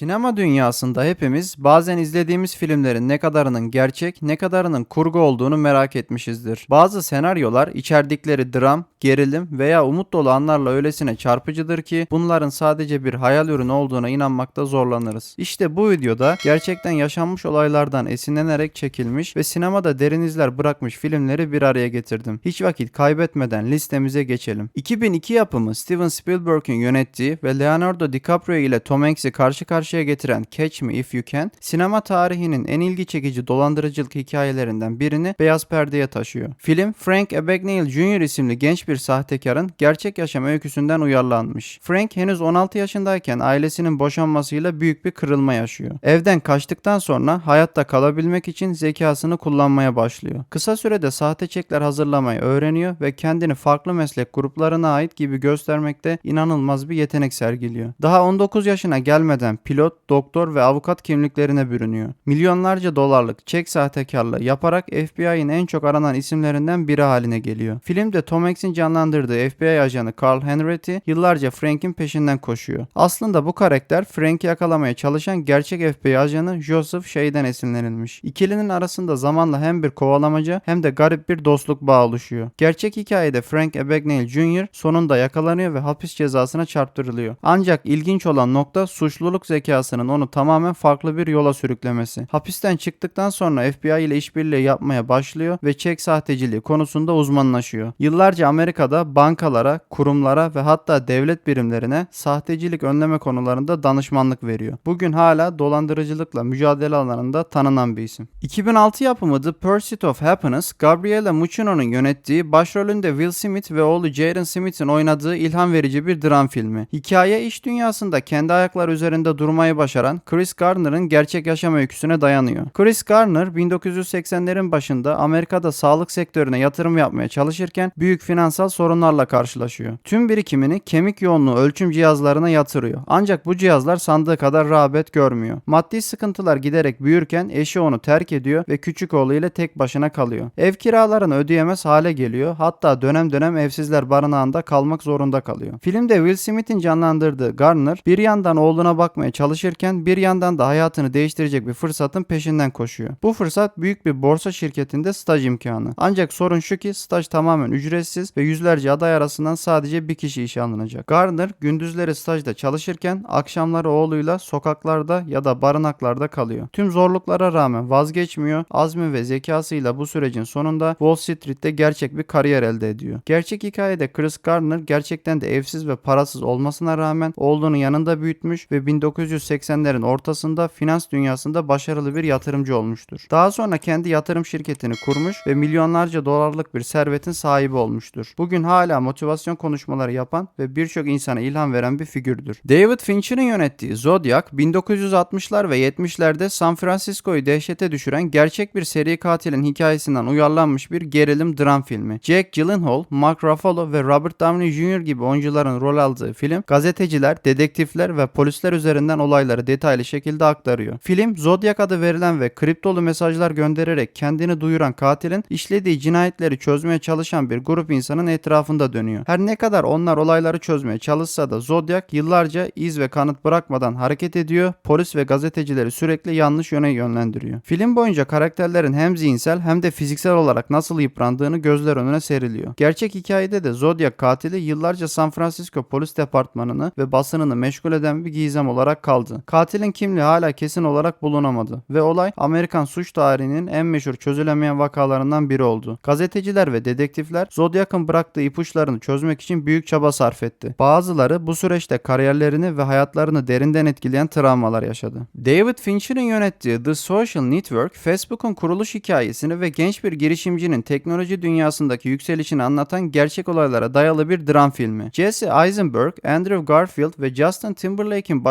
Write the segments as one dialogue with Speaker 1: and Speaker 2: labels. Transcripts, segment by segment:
Speaker 1: Sinema dünyasında hepimiz bazen izlediğimiz filmlerin ne kadarının gerçek, ne kadarının kurgu olduğunu merak etmişizdir. Bazı senaryolar içerdikleri dram, gerilim veya umut dolu anlarla öylesine çarpıcıdır ki bunların sadece bir hayal ürünü olduğuna inanmakta zorlanırız. İşte bu videoda gerçekten yaşanmış olaylardan esinlenerek çekilmiş ve sinemada derin izler bırakmış filmleri bir araya getirdim. Hiç vakit kaybetmeden listemize geçelim. 2002 yapımı Steven Spielberg'in yönettiği ve Leonardo DiCaprio ile Tom Hanks'i karşı karşıya getiren Catch Me If You Can, sinema tarihinin en ilgi çekici dolandırıcılık hikayelerinden birini beyaz perdeye taşıyor. Film, Frank Abagnale Jr. isimli genç bir sahtekarın gerçek yaşam öyküsünden uyarlanmış. Frank henüz 16 yaşındayken ailesinin boşanmasıyla büyük bir kırılma yaşıyor. Evden kaçtıktan sonra hayatta kalabilmek için zekasını kullanmaya başlıyor. Kısa sürede sahte çekler hazırlamayı öğreniyor ve kendini farklı meslek gruplarına ait gibi göstermekte inanılmaz bir yetenek sergiliyor. Daha 19 yaşına gelmeden pilot, doktor ve avukat kimliklerine bürünüyor. Milyonlarca dolarlık çek sahtekarlığı yaparak FBI'nin en çok aranan isimlerinden biri haline geliyor. Filmde Tom Hanks'in canlandırdığı FBI ajanı Carl Henretti yıllarca Frank'in peşinden koşuyor. Aslında bu karakter Frank'i yakalamaya çalışan gerçek FBI ajanı Joseph Shea'den esinlenilmiş. İkilinin arasında zamanla hem bir kovalamaca hem de garip bir dostluk bağı oluşuyor. Gerçek hikayede Frank Abagnale Jr. sonunda yakalanıyor ve hapis cezasına çarptırılıyor. Ancak ilginç olan nokta suçluluk zekasının onu tamamen farklı bir yola sürüklemesi. Hapisten çıktıktan sonra FBI ile işbirliği yapmaya başlıyor ve çek sahteciliği konusunda uzmanlaşıyor. Yıllarca Amerika'da bankalara, kurumlara ve hatta devlet birimlerine sahtecilik önleme konularında danışmanlık veriyor. Bugün hala dolandırıcılıkla mücadele alanında tanınan bir isim. 2006 yapımı The Pursuit of Happiness, Gabriella Muccino'nun yönettiği, başrolünde Will Smith ve oğlu Jaden Smith'in oynadığı ilham verici bir dram filmi. Hikaye iş dünyasında kendi ayakları üzerinde durmayı başaran Chris Garner'ın gerçek yaşam öyküsüne dayanıyor. Chris Garner 1980'lerin başında Amerika'da sağlık sektörüne yatırım yapmaya çalışırken büyük finansal sorunlarla karşılaşıyor. Tüm birikimini kemik yoğunluğu ölçüm cihazlarına yatırıyor. Ancak bu cihazlar sandığı kadar rağbet görmüyor. Maddi sıkıntılar giderek büyürken eşi onu terk ediyor ve küçük oğlu ile tek başına kalıyor. Ev kiralarını ödeyemez hale geliyor. Hatta dönem dönem evsizler barınağında kalmak zorunda kalıyor. Filmde Will Smith'in canlandırdığı Garner bir yandan oğluna bakmaya çalışırken bir yandan da hayatını değiştirecek bir fırsatın peşinden koşuyor. Bu fırsat büyük bir borsa şirketinde staj imkanı. Ancak sorun şu ki staj tamamen ücretsiz ve yüzlerce aday arasından sadece bir kişi işe alınacak. Garner gündüzleri stajda çalışırken akşamları oğluyla sokaklarda ya da barınaklarda kalıyor. Tüm zorluklara rağmen vazgeçmiyor. Azmi ve zekasıyla bu sürecin sonunda Wall Street'te gerçek bir kariyer elde ediyor. Gerçek hikayede Chris Garner gerçekten de evsiz ve parasız olmasına rağmen oğlunu yanında büyütmüş ve 1980'lerin ortasında finans dünyasında başarılı bir yatırımcı olmuştur. Daha sonra kendi yatırım şirketini kurmuş ve milyonlarca dolarlık bir servetin sahibi olmuştur. Bugün hala motivasyon konuşmaları yapan ve birçok insana ilham veren bir figürdür. David Fincher'ın yönettiği Zodiac 1960'lar ve 70'lerde San Francisco'yu dehşete düşüren gerçek bir seri katilin hikayesinden uyarlanmış bir gerilim dram filmi. Jack Gyllenhaal, Mark Ruffalo ve Robert Downey Jr. gibi oyuncuların rol aldığı film gazeteciler, dedektifler ve polisler üzerinden olayları detaylı şekilde aktarıyor. Film Zodiac adı verilen ve kriptolu mesajlar göndererek kendini duyuran katilin işlediği cinayetleri çözmeye çalışan bir grup insanın etrafında dönüyor. Her ne kadar onlar olayları çözmeye çalışsa da Zodiac yıllarca iz ve kanıt bırakmadan hareket ediyor, polis ve gazetecileri sürekli yanlış yöne yönlendiriyor. Film boyunca karakterlerin hem zihinsel hem de fiziksel olarak nasıl yıprandığını gözler önüne seriliyor. Gerçek hikayede de Zodiac katili yıllarca San Francisco Polis Departmanı'nı ve basınını meşgul eden bir gizem olarak kaldı. Katilin kimliği hala kesin olarak bulunamadı ve olay Amerikan suç tarihinin en meşhur çözülemeyen vakalarından biri oldu. Gazeteciler ve dedektifler Zodiac'ın bıraktığı ipuçlarını çözmek için büyük çaba sarf etti. Bazıları bu süreçte kariyerlerini ve hayatlarını derinden etkileyen travmalar yaşadı. David Fincher'ın yönettiği The Social Network, Facebook'un kuruluş hikayesini ve genç bir girişimcinin teknoloji dünyasındaki yükselişini anlatan gerçek olaylara dayalı bir dram filmi. Jesse Eisenberg, Andrew Garfield ve Justin Timberlake'in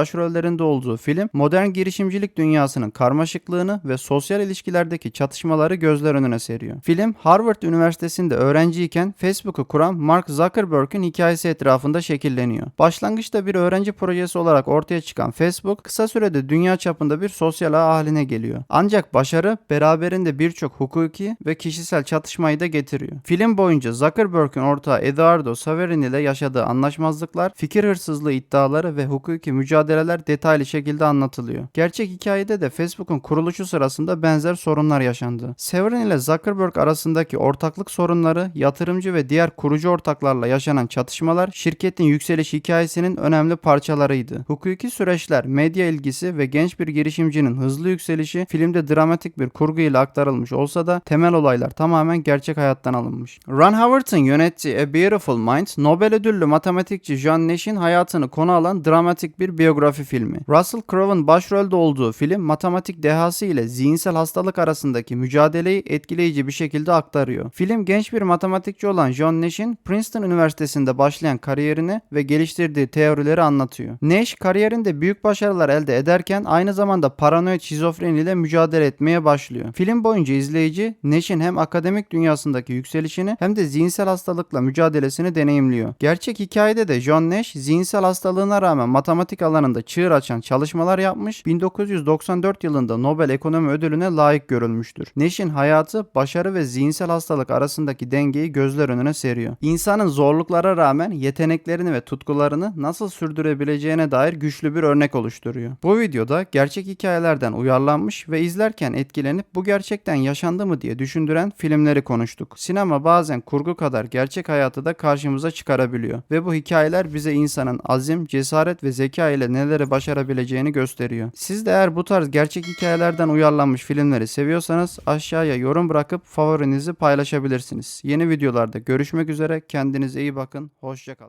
Speaker 1: başrollerinde olduğu film, modern girişimcilik dünyasının karmaşıklığını ve sosyal ilişkilerdeki çatışmaları gözler önüne seriyor. Film, Harvard Üniversitesi'nde öğrenciyken Facebook'u kuran Mark Zuckerberg'in hikayesi etrafında şekilleniyor. Başlangıçta bir öğrenci projesi olarak ortaya çıkan Facebook, kısa sürede dünya çapında bir sosyal ağ haline geliyor. Ancak başarı beraberinde birçok hukuki ve kişisel çatışmayı da getiriyor. Film boyunca Zuckerberg'in ortağı Eduardo Saverin ile yaşadığı anlaşmazlıklar, fikir hırsızlığı iddiaları ve hukuki mücadeleler detaylı şekilde anlatılıyor. Gerçek hikayede de Facebook'un kuruluşu sırasında benzer sorunlar yaşandı. Severin ile Zuckerberg arasındaki ortaklık sorunları, yatırımcı ve diğer kurucu ortaklarla yaşanan çatışmalar şirketin yükseliş hikayesinin önemli parçalarıydı. Hukuki süreçler, medya ilgisi ve genç bir girişimcinin hızlı yükselişi filmde dramatik bir kurgu ile aktarılmış olsa da temel olaylar tamamen gerçek hayattan alınmış. Ron Howard'ın yönettiği A Beautiful Mind, Nobel ödüllü matematikçi John Nash'in hayatını konu alan dramatik bir biyografi filmi. Russell Crowe'un başrolde olduğu film matematik dehası ile zihinsel hastalık arasındaki mücadeleyi etkileyici bir şekilde aktarıyor. Film genç bir matematikçi olan John Nash'in Princeton Üniversitesi'nde başlayan kariyerini ve geliştirdiği teorileri anlatıyor. Nash kariyerinde büyük başarılar elde ederken aynı zamanda paranoid şizofreni ile mücadele etmeye başlıyor. Film boyunca izleyici Nash'in hem akademik dünyasındaki yükselişini hem de zihinsel hastalıkla mücadelesini deneyimliyor. Gerçek hikayede de John Nash zihinsel hastalığına rağmen matematik alanında çığır açan çalışmalar yapmış, 1994 yılında Nobel Ekonomi Ödülüne layık görülmüştür. Nash'in hayatı başarı ve zihinsel hastalık arasındaki dengeyi gözler önüne seriyor. İnsanın zorluklara rağmen yeteneklerini ve tutkularını nasıl sürdürebileceğine dair güçlü bir örnek oluşturuyor. Bu videoda gerçek hikayelerden uyarlanmış ve izlerken etkilenip bu gerçekten yaşandı mı diye düşündüren filmleri konuştuk. Sinema bazen kurgu kadar gerçek hayatı da karşımıza çıkarabiliyor ve bu hikayeler bize insanın azim, cesaret ve zeka ile neleri başarabileceğini gösteriyor. Siz de eğer bu tarz gerçek hikayelerden uyarlanmış filmleri seviyorsanız aşağıya yorum bırakıp favorinizi paylaşabilirsiniz. Yeni videolarda görüşmek üzere. Kendinize iyi bakın. Hoşçakalın.